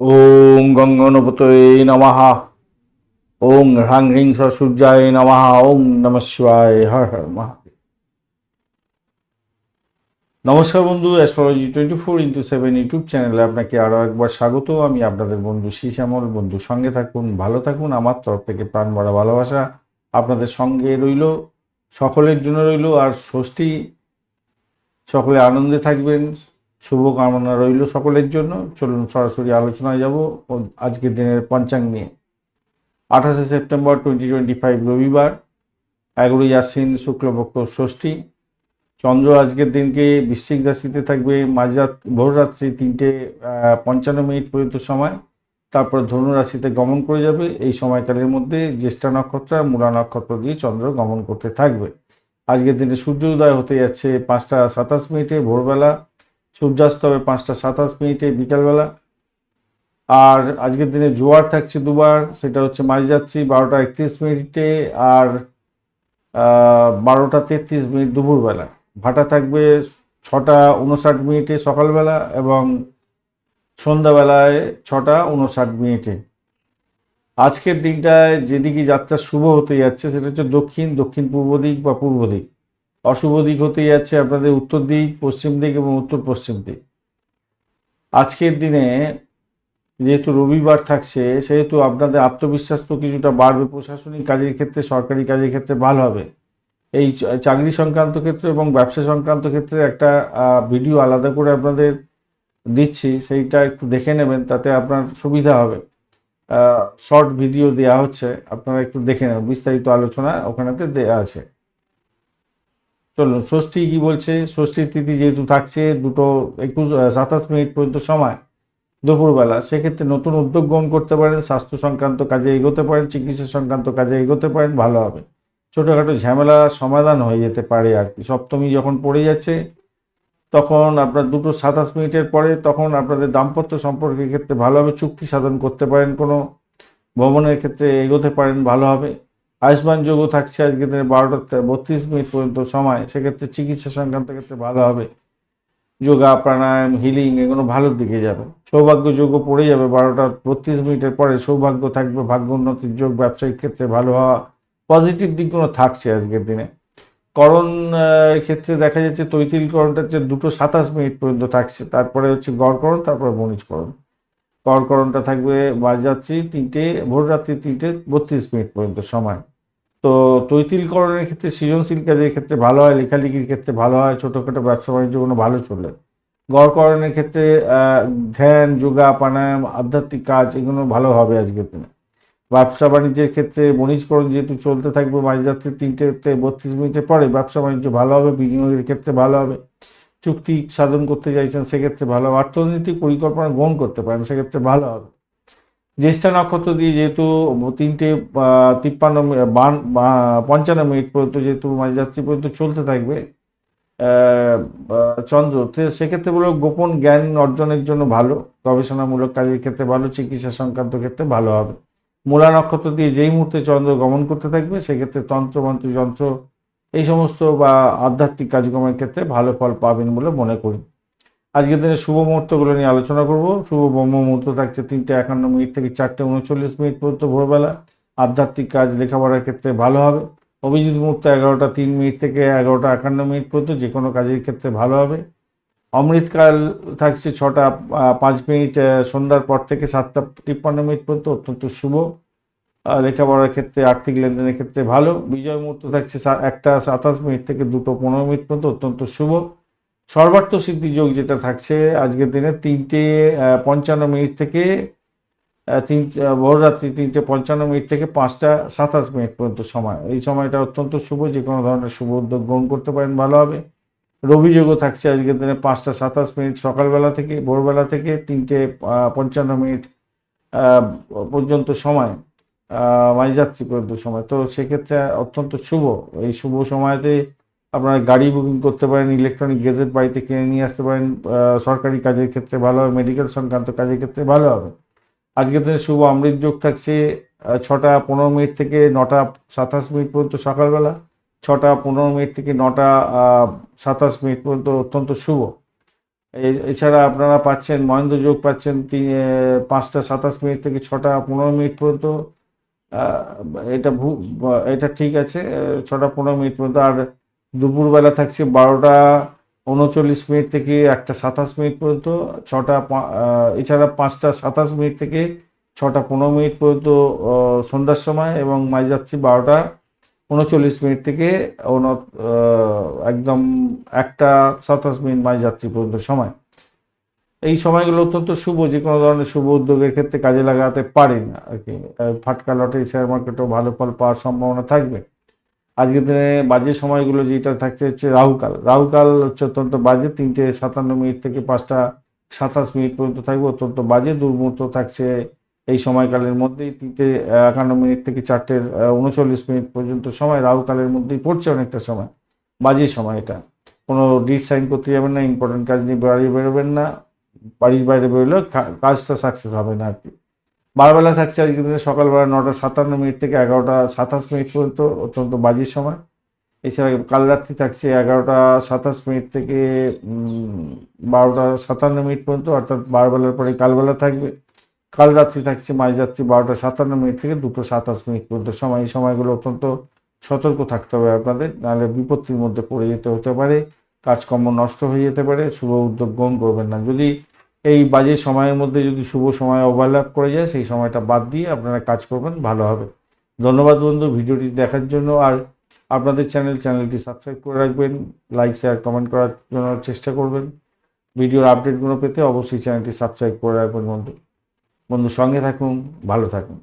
ওং গঙ্গনপতয়ে নমঃ। ওং হ্রাং হ্রিং সূর্যায় নমঃ। ওং নম শিবায় হর হর মহাদেব। নমস্কার বন্ধু astrology twenty four into seven YouTube চ্যানেলে আপনাকে আরও একবার স্বাগত। আমি আপনাদের বন্ধু শ্যামল বন্ধু, সঙ্গে থাকুন, ভালো থাকুন। আমার তরফ থেকে প্রাণ ভরা ভালোবাসা আপনাদের সঙ্গে রইল, সকলের জন্য রইল। আর ষষ্ঠী, সকলে আনন্দে থাকবেন। শুভকামনা রইল সকলের জন্য। চলুন সরাসরি আলোচনায় যাব। আজকের দিনের পঞ্চাঙ্গ নিয়ে। আঠাশে সেপ্টেম্বর টোয়েন্টি টোয়েন্টি ফাইভ রবিবার, এগারোই আশ্বিন শুক্লপক্ষ ষষ্ঠী। চন্দ্র আজকের দিনকে বৃশ্চিক রাশিতে থাকবে। মাঝরাত ভোররাত্রি তিনটে পঞ্চান্ন মিনিট পর্যন্ত সময়। তারপর ধনু রাশিতে গমন করে যাবে। এই সময়কালের মধ্যে জ্যেষ্ঠা নক্ষত্র আর মূলা নক্ষত্র দিয়ে চন্দ্র গমন করতে থাকবে। আজকের দিনে সূর্য উদয় হতে যাচ্ছে পাঁচটা সাতাশ মিনিটে ভোরবেলা। সূর্যাস্ত হবে পাঁচটা সাতাশ মিনিটে বিকালবেলা। আর আজকের দিনে জোয়ার থাকছে দুবার, সেটা হচ্ছে মাঝে যাচ্ছি বারোটা একত্রিশ মিনিটে আর বারোটা তেত্রিশ মিনিট দুপুরবেলা। ভাটা থাকবে ছটা উনষাট মিনিটে সকালবেলা এবং সন্ধ্যাবেলায় ছটা উনষাট মিনিটে। আজকের দিনটায় যেদিকে যাত্রা শুভ হতে যাচ্ছে, সেটা হচ্ছে দক্ষিণ দক্ষিণ পূর্ব দিক বা পূর্ব দিক। অশুভ দিক হতে যাচ্ছে আপনাদের উত্তর দিক, পশ্চিম দিক এবং উত্তর পশ্চিম দিক। আজকের দিনে যেহেতু রবিবার থাকছে, সেহেতু আপনাদের আত্মবিশ্বাস তো কিছুটা বাড়বে। প্রশাসনিক কাজের ক্ষেত্রে, সরকারি কাজের ক্ষেত্রে ভালো হবে। এই চাকরি সংক্রান্ত ক্ষেত্রে এবং ব্যবসা সংক্রান্ত ক্ষেত্রে একটা ভিডিও আলাদা করে আপনাদের দিচ্ছি। সেইটা একটু দেখে নেবেন, তাতে আপনার সুবিধা হবে। শর্ট ভিডিও দেওয়া হচ্ছে, আপনারা একটু দেখে নেবেন। বিস্তারিত আলোচনা ওখানেতে দেওয়া আছে। চলুন ষষ্ঠী কি বলছে? ষষ্ঠীর তিথি যেহেতু থাকছে, দুটো একুশ সাতাশ মিনিট পর্যন্ত সময় দুপুরবেলা। সেক্ষেত্রে নতুন উদ্যোগ গ্রহণ করতে পারেন, স্বাস্থ্য সংক্রান্ত কাজে এগোতে পারেন, চিকিৎসা সংক্রান্ত কাজে এগোতে পারেন, ভালো হবে। ছোটোখাটো ঝামেলা সমাধান হয়ে যেতে পারে আর কি। সপ্তমী যখন পড়ে যাচ্ছে, তখন আপনার দুটো সাতাশ মিনিটের পরে তখন আপনাদের দাম্পত্য সম্পর্কের ক্ষেত্রে ভালোভাবে চুক্তি সাধন করতে পারেন কোনো, ভ্রমণের ক্ষেত্রে এগোতে পারেন, ভালো হবে। আয়ুষ্মান যোগও থাকছে আজকে দিনে বারোটা বত্রিশ মিনিট পর্যন্ত সময়, সেক্ষেত্রে চিকিৎসা সংক্রান্ত ক্ষেত্রে ভালো হবে। যোগা, প্রাণায়াম হিলিং এগুলো ভালোর দিকে যাবে। সৌভাগ্য যোগও পড়ে যাবে বারোটা, বত্রিশ মিনিটের পরে সৌভাগ্য থাকবে, ভাগ্য উন্নতির যোগ ব্যবসায়িক ক্ষেত্রে ভালো হওয়া পজিটিভ দিকগুলো থাকছে আজকের দিনে। করণ ক্ষেত্রে দেখা যাচ্ছে তৈতিলকরণটা হচ্ছে দুটো সাতাশ মিনিট পর্যন্ত থাকছে, তারপরে হচ্ছে গড়করণ তারপরে বণিজকরণ করকরণটা থাকবে বাজযাত্রী তিনটে ভোররাত্রি তিনটে বত্রিশ মিনিট পর্যন্ত সময়। তো তৈতিলকরণের ক্ষেত্রে সৃজনশীল কাজের ক্ষেত্রে ভালো হয়, লেখালেখির ক্ষেত্রে ভালো হয়, ছোটোখাটো ব্যবসা বাণিজ্য কোনো ভালো চলে। গড়করণের ক্ষেত্রে ধ্যান, যোগা, প্রাণায়াম, আধ্যাত্মিক কাজ এগুলো ভালো হবে আজকের দিনে। ব্যবসা বাণিজ্যের ক্ষেত্রে বণিজকরণ যেহেতু চলতে থাকবে মাঝরাত্রি তিনটেতে বত্রিশ মিনিটের পরে ব্যবসা বাণিজ্য ভালো হবে, বিনিয়োগের ক্ষেত্রে ভালো হবে। চুক্তি সাধন করতে চাইছেন, সেক্ষেত্রে ভালো। হবে অর্থনৈতিক পরিকল্পনা গ্রহণ করতে পারেন, সেক্ষেত্রে ভালো হবে। জ্যেষ্ঠা নক্ষত্র দিয়ে যেহেতু তিনটে তিপ্পান্ন, বান- পঞ্চান্ন মিনিট পর্যন্ত যেহেতু মাঝরাত্রি পর্যন্ত চলতে থাকবে চন্দ্র সেক্ষেত্রে বলো গোপন জ্ঞান অর্জনের জন্য ভালো, গবেষণামূলক কাজের ক্ষেত্রে ভালো, চিকিৎসা সংক্রান্ত ক্ষেত্রে ভালো হবে। মূলা নক্ষত্র দিয়ে যেই মুহূর্তে চন্দ্র গমন করতে থাকবে, সেক্ষেত্রে তন্ত্র, মন্ত্র, যন্ত্র এই সমস্ত বা আধ্যাত্মিক কাজকর্মের ক্ষেত্রে ভালো ফল পাবেন বলে মনে করি। আজকের দিনে শুভ মুহূর্তগুলো নিয়ে আলোচনা করব। শুভ ব্রহ্ম মুহূর্ত থাকছে তিনটে একান্ন মিনিট থেকে চারটে উনচল্লিশ মিনিট পর্যন্ত ভোরবেলা। আধ্যাত্মিক কাজ লেখাপড়ার ক্ষেত্রে ভালো হবে। অভিজিৎ মুহূর্ত এগারোটা তিন মিনিট থেকে এগারোটা একান্ন মিনিট পর্যন্ত যে কোনো কাজের ক্ষেত্রে ভালো হবে। অমৃতকাল থাকছে ছটা পাঁচ মিনিট সন্ধ্যার পর থেকে সাতটা তিপ্পান্ন মিনিট পর্যন্ত অত্যন্ত শুভ। লেখাপড়ার ক্ষেত্রে, আর্থিক লেনদেনের ক্ষেত্রে ভালো। বিজয় মুহূর্ত থাকছে একটা সাতাশ মিনিট থেকে দুটো পনেরো মিনিট পর্যন্ত অত্যন্ত শুভ। সর্বার্থ সিদ্ধি যোগ যেটা থাকছে আজকের দিনে তিনটে পঞ্চান্ন মিনিট থেকে তিন ভোররাত্রি তিনটে পঞ্চান্ন মিনিট থেকে পাঁচটা সাতাশ মিনিট পর্যন্ত সময়। এই সময়টা অত্যন্ত শুভ যে কোনো ধরনের শুভ উদ্যোগ গ্রহণ করতে পারেন, ভালো হবে। রবি যোগও থাকছে আজকের দিনে পাঁচটা সাতাশ মিনিট সকালবেলা থেকে, ভোরবেলা থেকে তিনটে পঞ্চান্ন মিনিট পর্যন্ত সময়। আহ, মাঝরাত্রি পর্যন্ত সময়। তো সেক্ষেত্রে অত্যন্ত শুভ। এই শুভ সময়তে আপনারা গাড়ি বুকিং করতে পারেন ইলেকট্রনিক গেজেট বাড়িতে কিনে নিয়ে আসতে পারেন। সরকারি কাজের ক্ষেত্রে ভালো হবে মেডিকেল সংক্রান্ত কাজের ক্ষেত্রে ভালো হবে। আজকের দিনে শুভ অমৃত যোগ থাকছে ছটা পনেরো মিনিট থেকে নটা সাতাশ মিনিট পর্যন্ত সকালবেলা ছটা পনেরো মিনিট থেকে নটা সাতাশ মিনিট পর্যন্ত অত্যন্ত শুভ। এছাড়া আপনারা পাচ্ছেন মহেন্দ্র যোগ পাচ্ছেন তিন- পাঁচটা সাতাশ মিনিট থেকে ছটা পনেরো মিনিট পর্যন্ত এটা এটা ঠিক আছে ছটা পনেরো মিনিট পর্যন্ত। আর দুপুরবেলা থাকছে বারোটা উনচল্লিশ মিনিট থেকে একটা সাতাশ মিনিট পর্যন্ত, ছটা এছাড়া পাঁচটা সাতাশ মিনিট থেকে ছটা পনেরো মিনিট পর্যন্ত সন্ধ্যার সময় এবং মাঝরাত্রি বারোটা উনচল্লিশ মিনিট থেকে একদম একটা সাতাশ মিনিট মাঝরাত্রি পর্যন্ত সময়। এই সময়গুলো অত্যন্ত শুভ, যে কোনো ধরনের শুভ উদ্যোগের ক্ষেত্রে কাজে লাগাতে পারেন আর কি। ফাটকা লটারি শেয়ার মার্কেটেও ভালো ফল পাওয়ার সম্ভাবনা থাকবে। আজকের দিনে বাজে সময়গুলো যেটা থাকছে হচ্ছে রাহুকাল। রাহুকাল হচ্ছে অত্যন্ত বাজে, তিনটে সাতান্ন মিনিট থেকে পাঁচটা সাতাশ মিনিট পর্যন্ত থাকবে, অত্যন্ত বাজে। দুর্মূর্ত থাকছে এই সময়কালের মধ্যেই, তিনটে একান্ন মিনিট থেকে চারটে উনচল্লিশ মিনিট পর্যন্ত সময়, রাহুকালের মধ্যেই পড়ছে অনেকটা সময়। বাজে সময় এটা। কোনো ডিট সাইন করতে যাবেন না ইম্পর্টেন্ট কাজ নিয়ে বাড়ি বেরোবেন না। বাড়ির বাইরে বেরোলেও কাজটা সাকসেস হবে না আর কি। বারবেলা থাকছে আজকের দিনে, সকালবেলা নটা সাতান্ন মিনিট থেকে এগারোটা সাতাশ মিনিট পর্যন্ত, অত্যন্ত বাজে সময়। এছাড়া কাল রাত্রি থাকছে এগারোটা সাতাশ মিনিট থেকে বারোটা সাতান্ন মিনিট পর্যন্ত, অর্থাৎ বারবেলার পরে কালবেলা থাকবে। কাল রাত্রি থাকছে মাঝরাত্রি বারোটা সাতান্ন মিনিট থেকে দুটো সাতাশ মিনিট পর্যন্ত। সময়, এই সময়গুলো অত্যন্ত সতর্ক থাকতে হবে আপনাদের, নাহলে বিপত্তির মধ্যে পড়ে যেতে হতে পারে, কাজকর্ম নষ্ট হয়ে যেতে পারে, শুভ উদ্যোগ গ্রহণ করবেন না। যদি এই বাজে সময়ের মধ্যে যদি শুভ সময় ওভারল্যাপ করে যায়, সেই সময়টা বাদ দিয়ে আপনারা কাজ করবেন, ভালো হবে। ধন্যবাদ বন্ধু ভিডিওটি দেখার জন্য, আর আপনাদের চ্যানেল চ্যানেলটি সাবস্ক্রাইব করে রাখবেন লাইক শেয়ার কমেন্ট করার জন্য চেষ্টা করবেন। ভিডিওর আপডেটগুলো পেতে অবশ্যই চ্যানেলটি সাবস্ক্রাইব করে রাখবেন বন্ধু। বন্ধু সঙ্গে থাকুন, ভালো থাকুন।